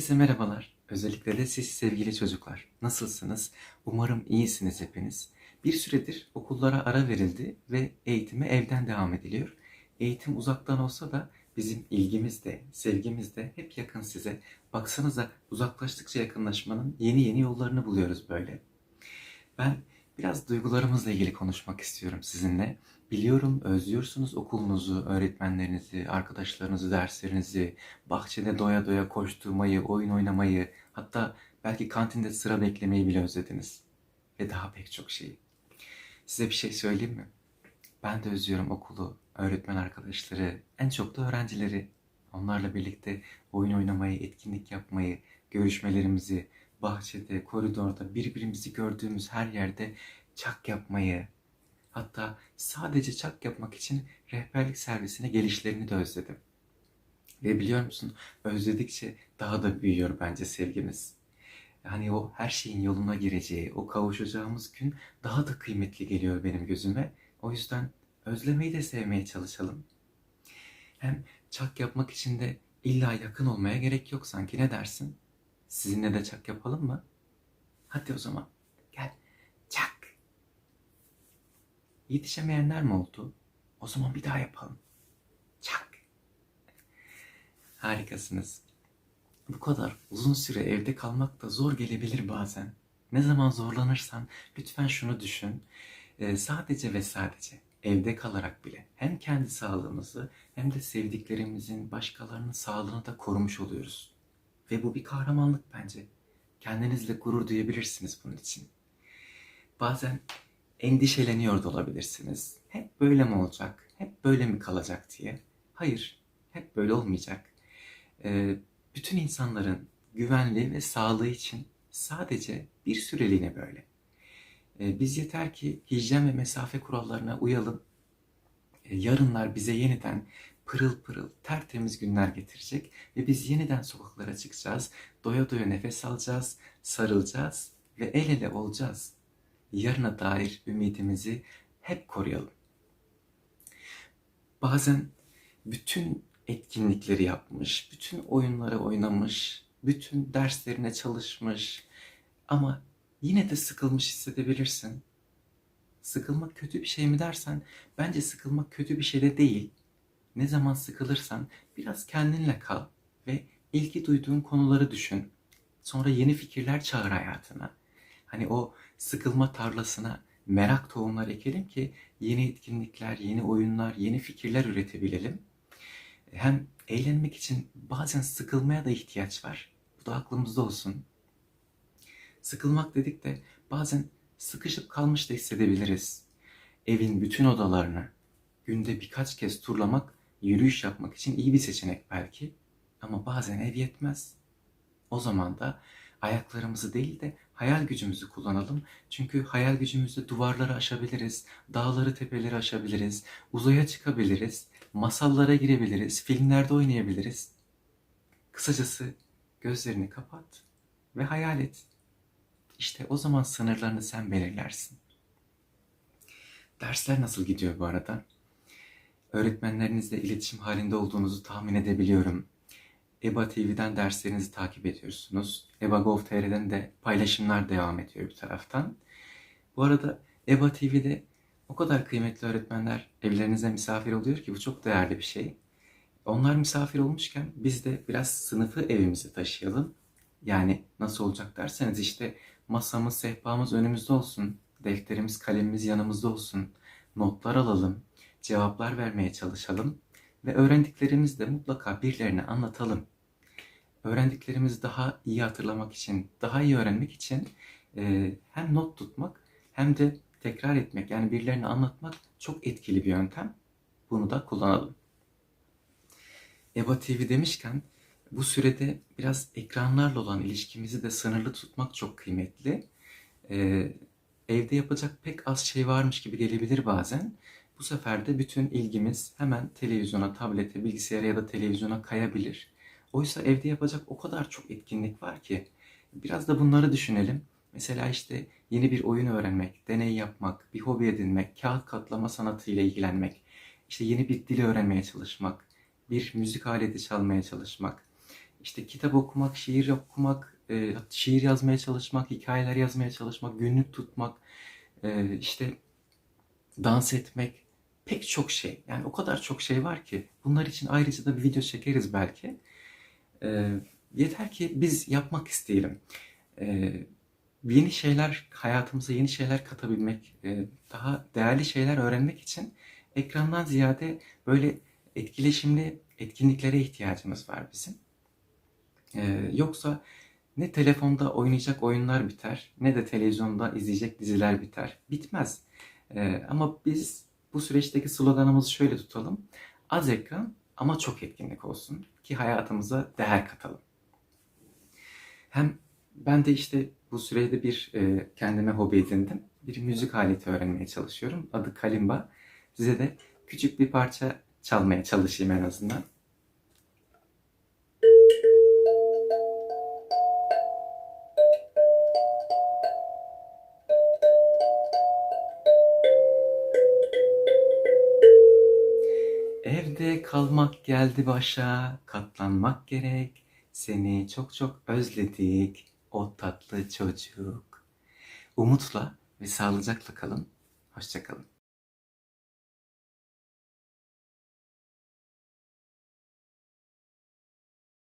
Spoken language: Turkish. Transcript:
Herkese merhabalar. Özellikle de siz sevgili çocuklar. Nasılsınız? Umarım iyisiniz hepiniz. Bir süredir okullara ara verildi ve eğitime evden devam ediliyor. Eğitim uzaktan olsa da bizim ilgimiz de, sevgimiz de hep yakın size. Baksanıza uzaklaştıkça yakınlaşmanın yeni yeni yollarını buluyoruz böyle. Ben biraz duygularımızla ilgili konuşmak istiyorum sizinle. Biliyorum özlüyorsunuz okulunuzu, öğretmenlerinizi, arkadaşlarınızı, derslerinizi, bahçede doya doya koşturmayı, oyun oynamayı, hatta belki kantinde sıra beklemeyi bile özlediniz. Ve daha pek çok şeyi. Size bir şey söyleyeyim mi? Ben de özlüyorum okulu, öğretmen arkadaşları, en çok da öğrencileri. Onlarla birlikte oyun oynamayı, etkinlik yapmayı, görüşmelerimizi, bahçede, koridorda, birbirimizi gördüğümüz her yerde çak yapmayı, hatta sadece çak yapmak için rehberlik servisine gelişlerini de özledim. Ve biliyor musun, özledikçe daha da büyüyor bence sevgimiz. Yani o her şeyin yoluna gireceği, o kavuşacağımız gün daha da kıymetli geliyor benim gözüme. O yüzden özlemeyi de sevmeye çalışalım. Hem çak yapmak için de illa yakın olmaya gerek yok sanki ne dersin? Sizinle de çak yapalım mı? Hadi o zaman gel çak. Yetişemeyenler mi oldu? O zaman bir daha yapalım. Çak. Harikasınız. Bu kadar uzun süre evde kalmak da zor gelebilir bazen. Ne zaman zorlanırsan lütfen şunu düşün. Ee, sadece ve sadece evde kalarak bile hem kendi sağlığımızı hem de sevdiklerimizin başkalarının sağlığını da korumuş oluyoruz. Ve bu bir kahramanlık bence. Kendinizle gurur duyabilirsiniz bunun için. Bazen endişeleniyor da olabilirsiniz. Hep böyle mi olacak? Hep böyle mi kalacak diye. Hayır, hep böyle olmayacak. Ee, bütün insanların güvenliği ve sağlığı için sadece bir süreliğine böyle. Ee, biz yeter ki hijyen ve mesafe kurallarına uyalım. Ee, yarınlar bize yeniden pırıl pırıl tertemiz günler getirecek ve biz yeniden sokaklara çıkacağız. Doya doya nefes alacağız, sarılacağız ve el ele olacağız. Yarına dair ümidimizi hep koruyalım. Bazen bütün etkinlikleri yapmış, bütün oyunları oynamış, bütün derslerine çalışmış ama yine de sıkılmış hissedebilirsin. Sıkılmak kötü bir şey mi dersen bence sıkılmak kötü bir şey de değil. Ne zaman sıkılırsan biraz kendinle kal ve ilgi duyduğun konuları düşün. Sonra yeni fikirler çağır hayatına. Hani o sıkılma tarlasına merak tohumları ekelim ki yeni etkinlikler, yeni oyunlar, yeni fikirler üretebilelim. Hem eğlenmek için bazen sıkılmaya da ihtiyaç var. Bu da aklımızda olsun. Sıkılmak dedik de bazen sıkışıp kalmış da hissedebiliriz. Evin bütün odalarını günde birkaç kez turlamak, yürüyüş yapmak için iyi bir seçenek belki. Ama bazen ev yetmez. O zaman da ayaklarımızı değil de hayal gücümüzü kullanalım. Çünkü hayal gücümüzle duvarları aşabiliriz, dağları tepeleri aşabiliriz, uzaya çıkabiliriz, masallara girebiliriz, filmlerde oynayabiliriz. Kısacası gözlerini kapat ve hayal et. İşte o zaman sınırlarını sen belirlersin. Dersler nasıl gidiyor bu arada? Öğretmenlerinizle iletişim halinde olduğunuzu tahmin edebiliyorum. EBA TV'den derslerinizi takip ediyorsunuz. EBA Gov.tr'den de paylaşımlar devam ediyor bir taraftan. Bu arada EBA TV'de o kadar kıymetli öğretmenler evlerinize misafir oluyor ki bu çok değerli bir şey. Onlar misafir olmuşken biz de biraz sınıfı evimize taşıyalım. Yani nasıl olacak derseniz işte masamız, sehpamız önümüzde olsun. Defterimiz, kalemimiz yanımızda olsun. Notlar alalım. Cevaplar vermeye çalışalım. Ve öğrendiklerimizi de mutlaka birilerine anlatalım. Öğrendiklerimizi daha iyi hatırlamak için, daha iyi öğrenmek için e, hem not tutmak hem de tekrar etmek yani birilerine anlatmak çok etkili bir yöntem. Bunu da kullanalım. EBA TV demişken bu sürede biraz ekranlarla olan ilişkimizi de sınırlı tutmak çok kıymetli. Ee, evde yapacak pek az şey varmış gibi gelebilir bazen. Bu sefer de bütün ilgimiz hemen televizyona, tablete, bilgisayara ya da televizyona kayabilir. Oysa evde yapacak o kadar çok etkinlik var ki biraz da bunları düşünelim. Mesela işte yeni bir oyun öğrenmek, deney yapmak, bir hobi edinmek, kağıt katlama sanatıyla ilgilenmek, işte yeni bir dil öğrenmeye çalışmak, bir müzik aleti çalmaya çalışmak, işte kitap okumak, şiir okumak, e, şiir yazmaya çalışmak, hikayeler yazmaya çalışmak, günlük tutmak, e, işte dans etmek, pek çok şey. Yani o kadar çok şey var ki bunlar için ayrıca da bir video çekeriz belki. E, yeter ki biz yapmak isteyelim. E, yeni şeyler, hayatımıza yeni şeyler katabilmek, e, daha değerli şeyler öğrenmek için ekrandan ziyade böyle etkileşimli etkinliklere ihtiyacımız var bizim. E, yoksa ne telefonda oynayacak oyunlar biter, ne de televizyonda izleyecek diziler biter. Bitmez. E, ama biz bu süreçteki sloganımızı şöyle tutalım. Az ekran ama çok etkinlik olsun ki hayatımıza değer katalım. Hem ben de işte bu sürede bir e, kendime hobi edindim. Bir müzik aleti öğrenmeye çalışıyorum. Adı kalimba. Size de küçük bir parça çalmaya çalışayım en azından. Evde kalmak geldi başa, katlanmak gerek. Seni çok çok özledik, o tatlı çocuk. Umutla ve sağlıcakla kalın. Hoşça kalın.